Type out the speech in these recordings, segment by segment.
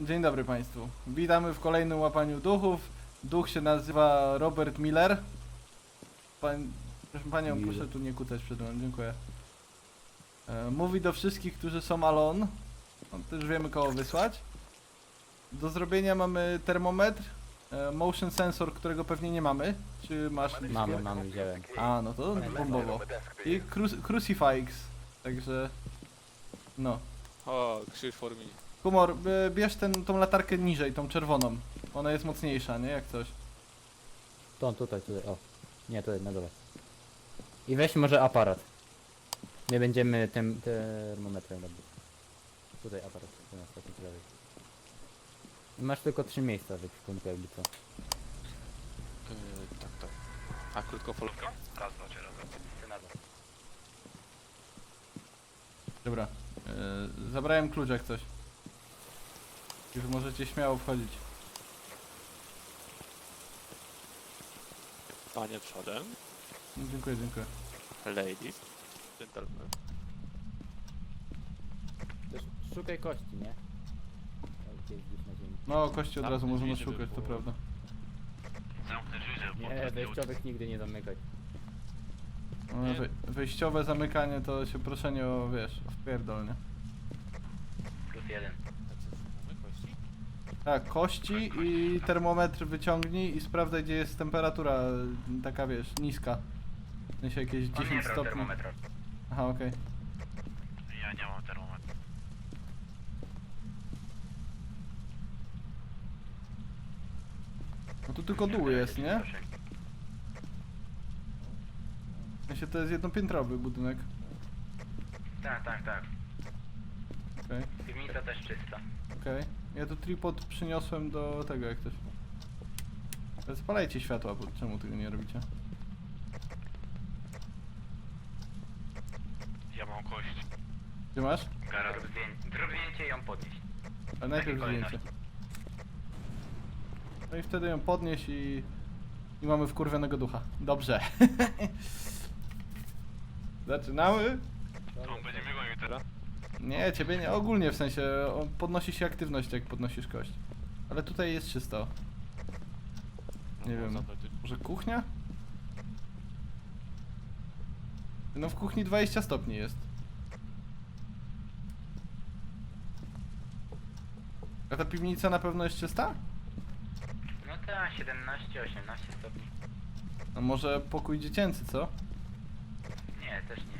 Dzień dobry Państwu. Witamy w kolejnym łapaniu duchów. Duch się nazywa Robert Miller. Pan, proszę Panią, Miller. proszę tu nie kutać przed mną, dziękuję. E, mówi do wszystkich, którzy są alone. No, też wiemy kogo wysłać. Do zrobienia mamy termometr, e, motion sensor, którego pewnie nie mamy. Czy masz? Mamy, Liskie? mamy, wziąłem. A, no to bombowo. I cru- crucifix. Także... No. O, krzyż formi. Humor, b- bierz ten, tą latarkę niżej, tą czerwoną. Ona jest mocniejsza, nie? Jak coś. To tutaj, tutaj, o. Nie, tutaj na dole. I weź może aparat. My będziemy tym termometrem robić. Tutaj aparat, tu na ostatnim prawej. I Masz tylko trzy miejsca w ekwipunku jakby co. Yy, tak, tak. A krótkofalówka? Raz, dwa, cię razem. Dobra. Yy, zabrałem klucz jak coś. Już możecie śmiało wchodzić. Panie przodem. No, dziękuję, dziękuję. Ladies. Gentlemen. Też szukaj kości, nie? O, gdzieś gdzieś na ziemi. No, kości od Tam razu te można drzwi, żeby szukać, to prawda. Nie, wejściowych nigdy nie zamykaj. No, Nie. wej- wejściowe zamykanie to się proszenie o, wiesz, o wpierdol, nie? Plus jeden. Tak, co szukamy? Kości? Tak, kości i termometr wyciągnij i sprawdzaj gdzie jest temperatura taka, wiesz, niska. W sensie jakieś On 10 nie brał stopni. termometra. Aha, okej. Ja nie mam termometra. No tu tylko dół jest, nie? W sensie to jest jednopiętrowy budynek. Tak, tak, tak. Okej, Piwnica też czysta. okej. Ja tu tripod przyniosłem do tego jak. Ale Spalajcie światła, bo czemu tego nie robicie? Ja mam kość. Gdzie masz? Gara, zrób zdjęcie, zrób zdjęcie i ją podnieść. Ale najpierw zdjęcie. No i wtedy ją podnieś i... I mamy wkurwionego ducha. Dobrze. Zaczynamy? To on będzie? Nie, ciebie nie. Ogólnie w sensie podnosi się aktywność jak podnosisz kość. Ale tutaj jest czysto. Nie No, wiem. tu- Może kuchnia? No w kuchni 20 stopni jest. A ta piwnica na pewno jest czysta? No tak, 17, 18 stopni. A może pokój dziecięcy, co? Nie, też nie. No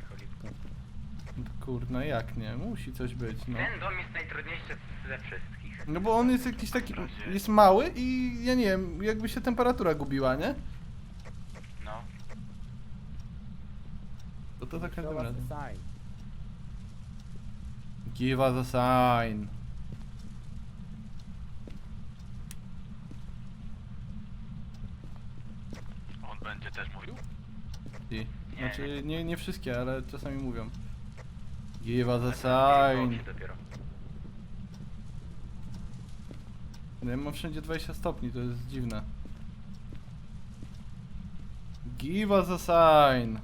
Kurna, jak nie? Musi coś być, no. Ten dom jest najtrudniejszy ze wszystkich. No bo on jest jakiś taki... jest mały i ja nie wiem, jakby się temperatura gubiła, nie? No. To to za każdym Show us razem. the sign. Give us a sign. On będzie też mówił? I, Nie. znaczy, nie, nie wszystkie, ale czasami mówią. Give us a sign. dopiero. No ja mam wszędzie 20 stopni, to jest dziwne. Give us a sign.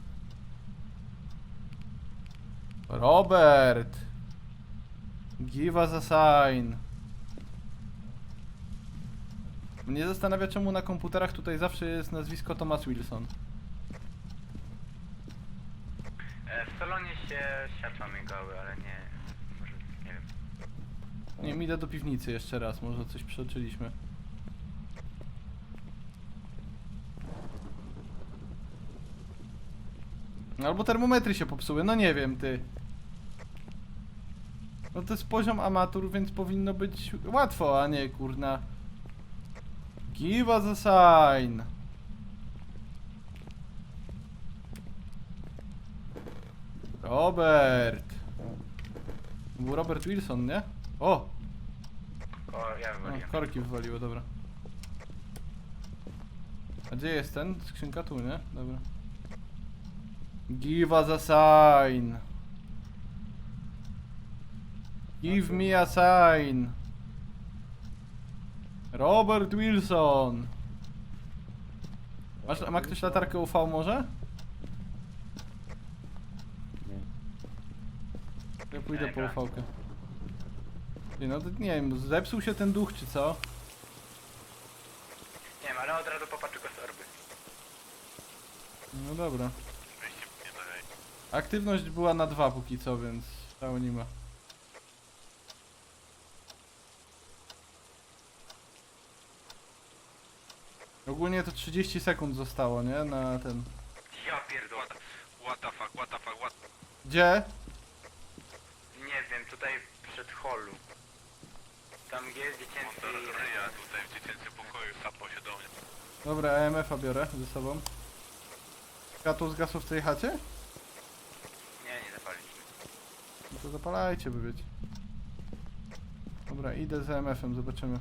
Robert. Give us a sign. Mnie zastanawia, czemu na komputerach tutaj zawsze jest nazwisko Thomas Wilson. E, w salonie się światła migały, ale nie... Może, nie wiem. Nie idę do piwnicy jeszcze raz, może coś przeoczyliśmy. Albo termometry się popsuły, no nie wiem, ty. No to jest poziom amatur, więc powinno być łatwo, a nie kurna. Give us a sign. Robert. To Był Robert Wilson, nie? O! O, ja wywaliłem. korki wywaliło, dobra. A gdzie jest ten? Skrzynka tu, nie? Dobra. Give us a sign. Give me a sign. Robert Wilson. Masz, ma ktoś latarkę UV może? Nie. Ja pójdę po. Ty, No to nie wiem, zepsuł się ten duch czy co? Nie wiem, ale od razu popatrz go z orby. No dobra. Dalej. Aktywność była na dwa póki co, więc szału nie ma. Ogólnie to 30 sekund zostało, nie? Na ten... Ja pierdolę. What the fuck, what the fuck, what Gdzie? Nie wiem, tutaj przed holu. Tam gdzie jest dziecięcy... tutaj w dziecięcym pokoju do mnie. Dobra, EMF-a biorę ze sobą. Światło zgasło w tej chacie? Nie, nie zapaliśmy. No to zapalajcie, by wiecie. Dobra, idę z EMF-em, zobaczymy.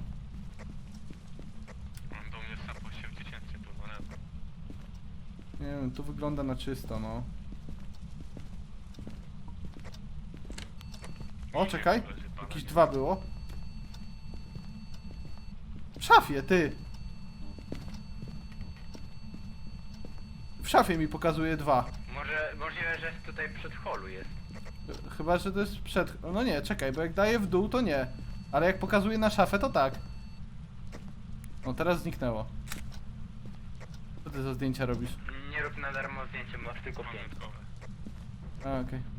On do mnie sapał się w dziecięcym pokoju. Nie wiem, tu wygląda na czysto, no. O, czekaj. Jakieś dwa było. W szafie, ty! W szafie mi pokazuje dwa. Może, możliwe, że tutaj przed holu jest. Chyba, że to jest przed... No nie, czekaj, bo jak daje w dół, to nie. Ale jak pokazuje na szafę, to tak. No teraz zniknęło. Co ty za zdjęcia robisz? Nie rób na darmo zdjęcie, masz tylko pięć. A, okej.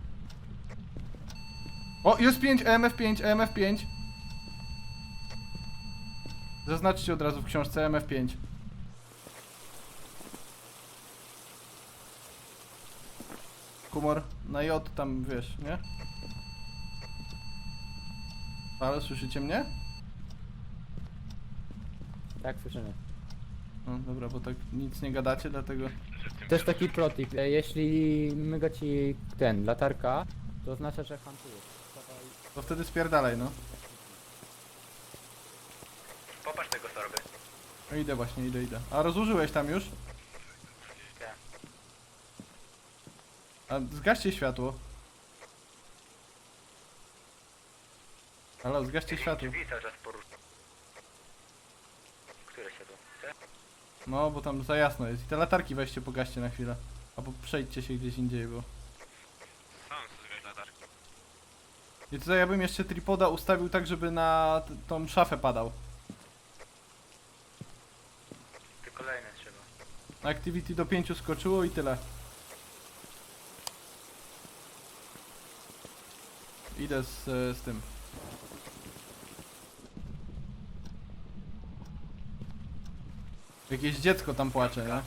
O, jest 5, EMF5, EMF5. Zaznaczcie od razu w książce EMF5. Humor na J tam wiesz, nie? Ale słyszycie mnie? Tak, słyszymy. No dobra, bo tak nic nie gadacie, dlatego... Też taki protip, e, jeśli myga ci ten, latarka, to oznacza, że hantujesz. To wtedy spierdalaj, no. Popatrz tego z orby. No idę właśnie, idę, idę. A rozłożyłeś tam już? Tak. A zgaście światło. Halo, zgaście światło. Drzwi cały czas porusza. Które się tu? Te? No, bo tam za jasno jest. I te latarki weźcie, pogaście na chwilę. Albo przejdźcie się gdzieś indziej, bo... Sam sobie latarkę. I tutaj ja bym jeszcze tripoda ustawił tak, żeby na t- tą szafę padał. Te kolejne trzeba. Activity do 5 skoczyło i tyle. Idę z, z tym. Jakieś dziecko tam płacze, nie?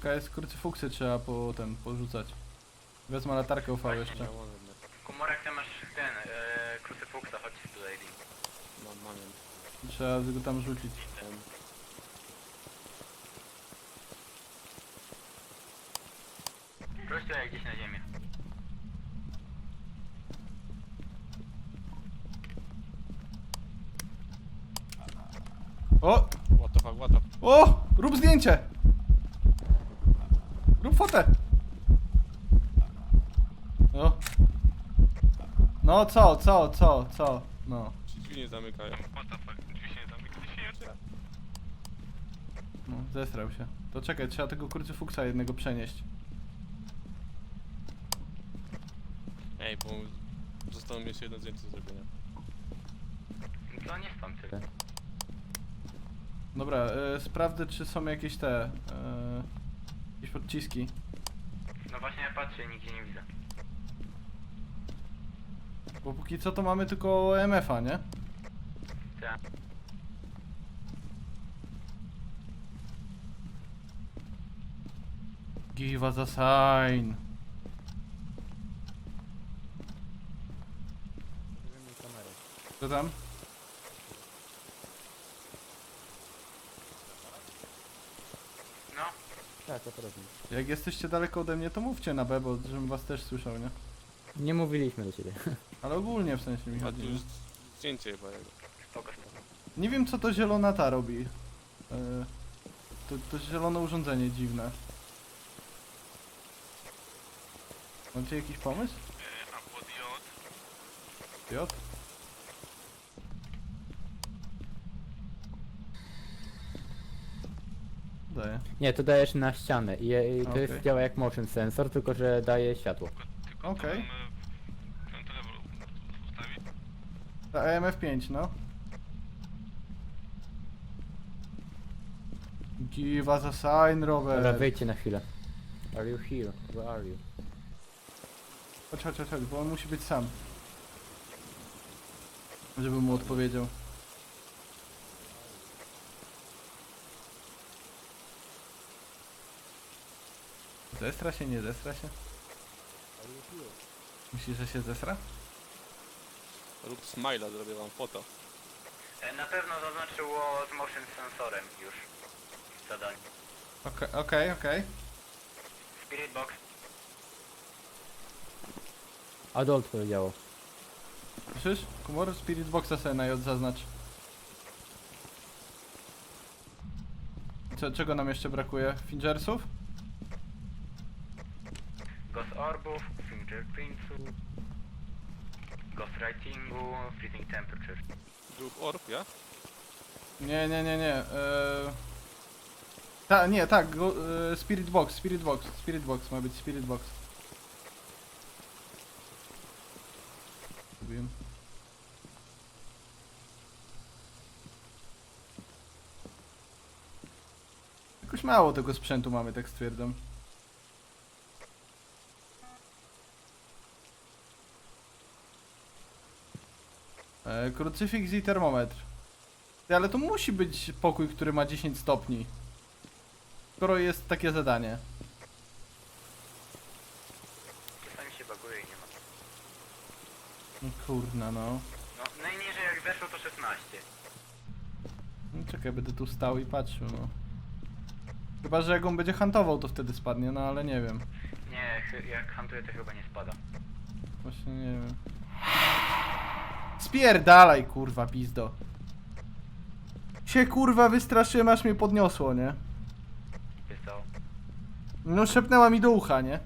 Piątka jest, krucyfuksy trzeba po ten porzucać. Wezmę latarkę UV jeszcze. Komorek, ty masz ten, e, krucyfuksa, chodź tutaj. Lee. Mam moment. Trzeba go tam rzucić. Proś tutaj gdzieś na ziemię. O! What the fuck, what the fuck. O! Rób zdjęcie! Fotę! O! No co, co, co, co? No. Drzwi nie zamykają. What the fuck, drzwi się nie zamykają. Drzwi się. No, zesrał się. To czekaj, trzeba tego krucyfuksa jednego przenieść. Ej, bo zostało mi jeszcze jedno zdjęcie do zrobienia. No to nie stąd tylko. Dobra, e, sprawdzę czy są jakieś te... E, jakieś podciski. No właśnie ja patrzę, nigdzie nie widzę. Bo póki co to mamy tylko MF-a, nie? Tak. Give us a sign. Co tam? Tak, to. Jak jesteście daleko ode mnie, to mówcie na B, bo żebym was też słyszał, nie? Nie mówiliśmy do ciebie. Ale ogólnie w sensie mi A chodzi. tu już zdjęcie chyba jego. Nie wiem co to zielona ta robi. E, to, to zielone urządzenie dziwne. Macie jakiś pomysł? Pod J. J? Daję. Nie, to dajesz na ścianę i, i to jest Okej. działa jak motion sensor, tylko że daje światło. Tylko Okej. Ta EMF5, no. Give us a sign, Dobra, Robert. wyjdźcie na chwilę. Are you here? Where are you? Chodź, chodź, chodź, chodź, bo on musi być sam. Żeby mu odpowiedział. Zestra się, nie zestra się? Myślisz, że się zesra? Rób smajla, zrobię wam foto. E, Na pewno zaznaczyło z motion sensorem już zadanie. Okej, okej, okej. Spirit box. Adult powiedziało. Słyszysz? Kumor, Spirit Boxa sobie na J zaznacz. Co, czego nam jeszcze brakuje? Fingersów? Ghost orbów, fingerprintsów, ghostwritingu, freezing temperature. Duch orb, ja? Nie, nie, nie, nie. Eee... Ta, nie, tak, go, e, Spirit Box, Spirit Box, Spirit Box, ma być Spirit Box. Wiem. Jakoś mało tego sprzętu mamy, tak stwierdzam. E, krucyfiks i termometr. Ty, ale to musi być pokój, który ma 10 stopni. Skoro jest takie zadanie. Czasami się baguje i nie ma. No Kurna no. No, najniżej jak weszło to 16. no. Czekaj, będę tu stał i patrzył, no. Chyba, że jak on będzie hantował, to wtedy spadnie, no ale nie wiem. Nie, chy- jak hantuje to chyba nie spada. Właśnie nie wiem. Spierdalaj, kurwa, pizdo. Się kurwa wystraszyłem, aż mnie podniosło, nie? No szepnęła mi do ucha, nie?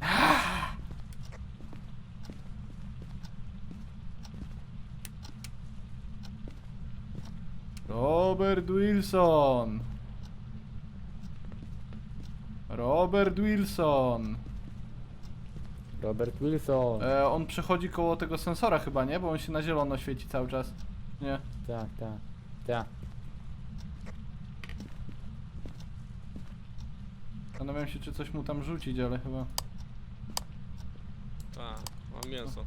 Robert Wilson. Robert Wilson. Robert Wilson. E, on przechodzi koło tego sensora chyba, nie? Bo on się na zielono świeci cały czas. Nie. Tak, tak. Tak. Zastanawiam się, czy coś mu tam rzucić, ale chyba... Tak, mam mięso.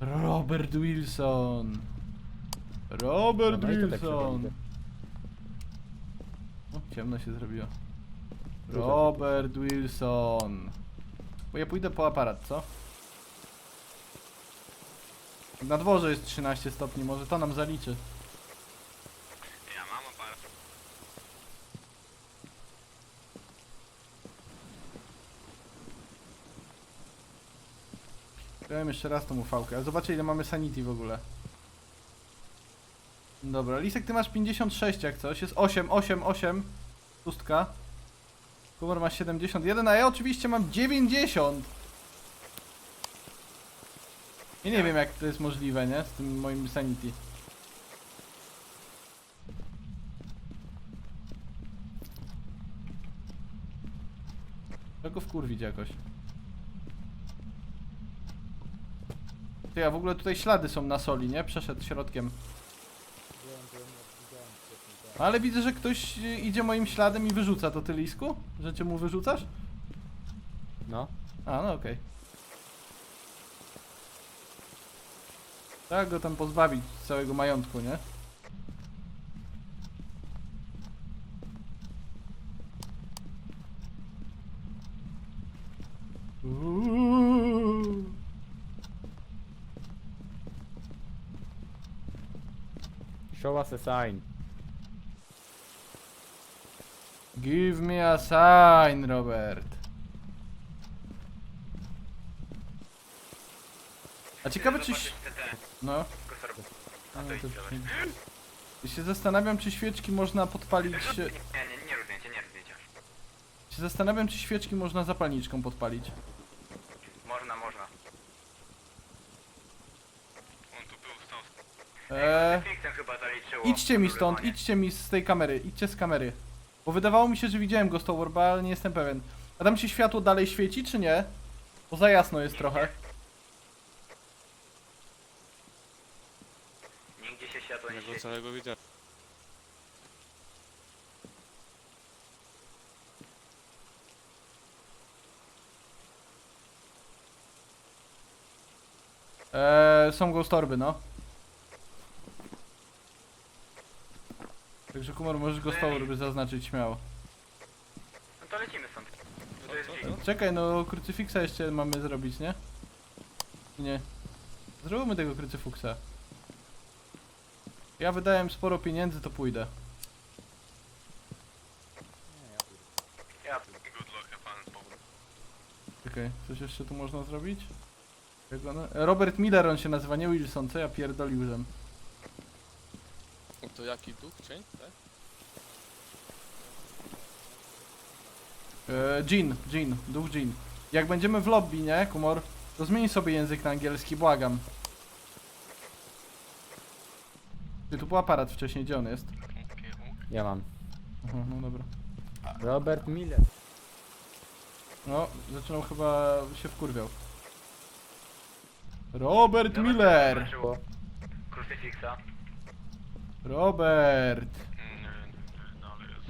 Robert Wilson. Robert No i to tak Wilson. idzie. O, ciemno się zrobiło. Robert Wilson. Bo ja pójdę po aparat, co? Na dworze jest 13 stopni, może to nam zaliczy. Ja mam aparat. Dałem jeszcze raz tą ufałkę, a zobaczę ile mamy sanity w ogóle. Dobra, Lisek ty masz 56 jak coś, jest 8, 8, 8, pustka. Kumar ma 71, a ja oczywiście mam 90. I nie wiem jak to jest możliwe, nie? Z tym moim sanity. Trzeba go wkurwić jakoś. Ty, a w ogóle tutaj ślady są na soli, nie? Przeszedł środkiem. Ale widzę, że ktoś y, idzie moim śladem i wyrzuca to ty lisku? Że cię mu wyrzucasz? No. A, no okej. Tak go tam pozbawić całego majątku, nie? Show us a sign. Give me a sign, Robert. A ciekawe czy... ś- No. A, to idź, zobacz. Ja się zastanawiam, czy świeczki można podpalić... Nie, nie, nie zdjęcia, nie zdjęcia. Się zastanawiam, czy świeczki można zapalniczką podpalić. Można, można. On tu był, stał. Eee, Fixem chyba zaliczyło. idźcie mi stąd, idźcie mi z tej kamery, idźcie z kamery. Bo wydawało mi się, że widziałem Ghost Orba, ale nie jestem pewien. A tam się światło dalej świeci, czy nie? Bo za jasno jest trochę. Nigdzie się światło nie Ja go świeci. całego widziałem. Eee, są Ghost Orby, no. Także Kumar możesz Ghost Orby zaznaczyć śmiało. No to lecimy stąd. To jest co? Czekaj, no krucyfiksa jeszcze mamy zrobić, nie? Nie. Zróbmy tego krucyfiksa. Ja wydałem sporo pieniędzy, to pójdę. Ja Czekaj, coś jeszcze tu można zrobić? Jak. Robert Miller on się nazywa, nie Wilson, co ja pierdoliłem. To jaki duch? Cień? Tak? E, Jean, Jean, duch Jean. Jak będziemy w lobby, nie, Kumor? To zmień sobie język na angielski, błagam. Ty, tu był aparat wcześniej, gdzie on jest? Ja mam. Aha, no dobra. Robert Miller. No, zaczynał chyba się wkurwiał. Robert Miller! Krucyfiksa. Robert!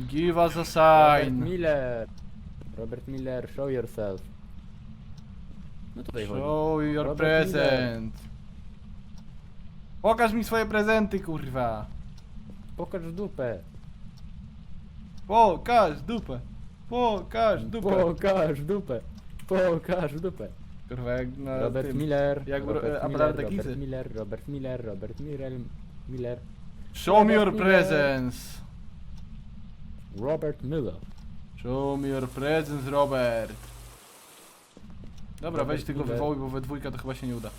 Give us a Robert sign! Miller. Robert Miller, show yourself. No tutaj chodzi. Show your Robert Miller. present! Pokaż mi swoje prezenty, kurwa! Pokaż dupę. Pokaż dupę! Pokaż dupę! Pokaż dupę. Pokaż dupę. Kurwa, jak na Robert tym. Miller. jak Robert Ro- Miller, Robert. Miller, Robert Miller, Robert Miller, Miller. Show me your presents! Robert Miller. Show me your presents, Robert! Dobra, Robert weź tego Miller. wywołuj, bo we dwójka to chyba się nie uda.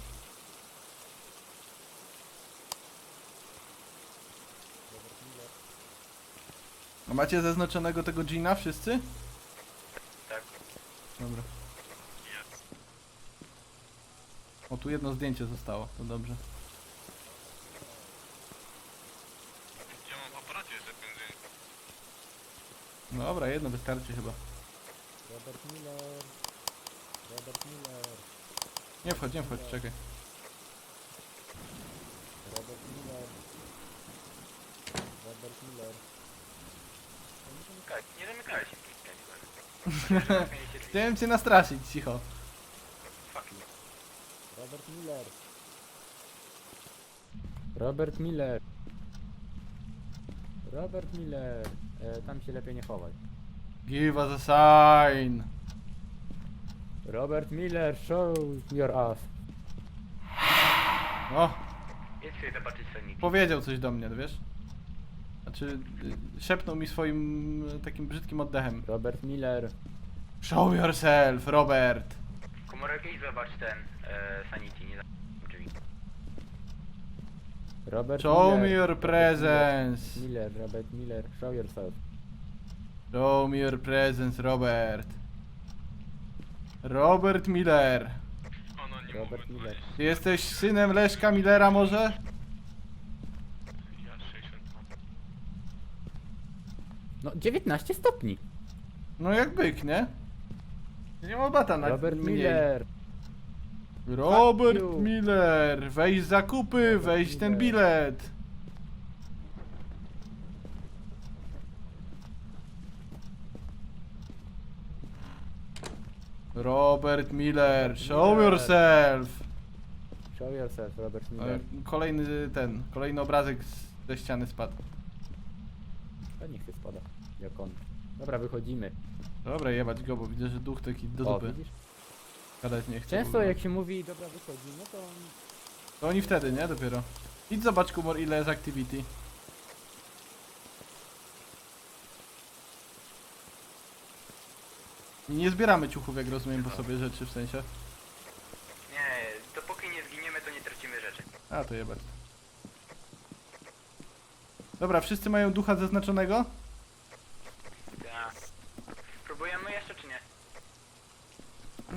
A macie zaznaczonego tego Gina wszyscy? Tak. Dobra. O, tu jedno zdjęcie zostało, to dobrze. Dobra, jedno wystarczy chyba. Robert Miller. Robert Miller. Nie wchodź, nie wchodź, czekaj. Robert Miller. Robert Miller. Tak, nie zamykałeś się. Chciałem cię nastraszyć, cicho. Robert Miller. Robert Miller. Robert Miller. E, tam się lepiej nie chowaj. Give us a sign. Robert Miller, show your ass. O, sobie zobaczyć powiedział coś do mnie, wiesz? Znaczy, y, szepnął mi swoim y, takim brzydkim oddechem. Robert Miller. Show yourself, Robert! Komorek idź zobacz ten e, Sanity, nie. Robert Show Miller. me your presents! Miller, Robert Miller, show yourself. Show me your presents, Robert! Robert Miller! Robert Miller. Ty jesteś synem Leszka Millera może? No 19 stopni. No jak byk, nie? Nie ma bata na Robert mniej. Miller. Robert you. Miller! Weź zakupy, weź ten bilet! Robert Miller, show Miller. yourself! Show yourself, Robert E, Miller. Kolejny ten, kolejny obrazek z- ze ściany spadł. To niech się spada. Jak on. Dobra, wychodzimy. Dobra, jebać go, bo widzę, że duch taki do O, dupy. widzisz? Gadać nie chce. w Często jak się mówi dobra wychodzimy, to To oni wtedy, nie? Dopiero. Idź zobacz, Kumor, ile jest activity. I Nie zbieramy ciuchów, jak rozumiem, po sobie rzeczy, w sensie. Nie, dopóki nie zginiemy, to nie tracimy rzeczy. A, to jebać. Dobra, wszyscy mają ducha zaznaczonego? Ja. Spróbujemy jeszcze czy nie?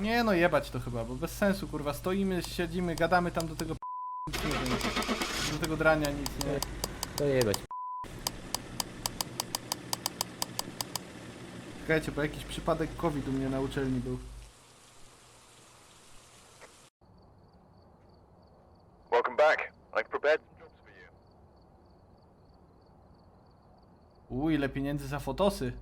Nie no, jebać to chyba, bo bez sensu, kurwa. Stoimy, siedzimy, gadamy tam do tego p... nic nie wiem. do tego drania nic nie... To jebać. Czekajcie, bo jakiś przypadek COVID u mnie na uczelni był. Welcome back. I've prepared some jobs for you. U, ile pieniędzy za fotosy.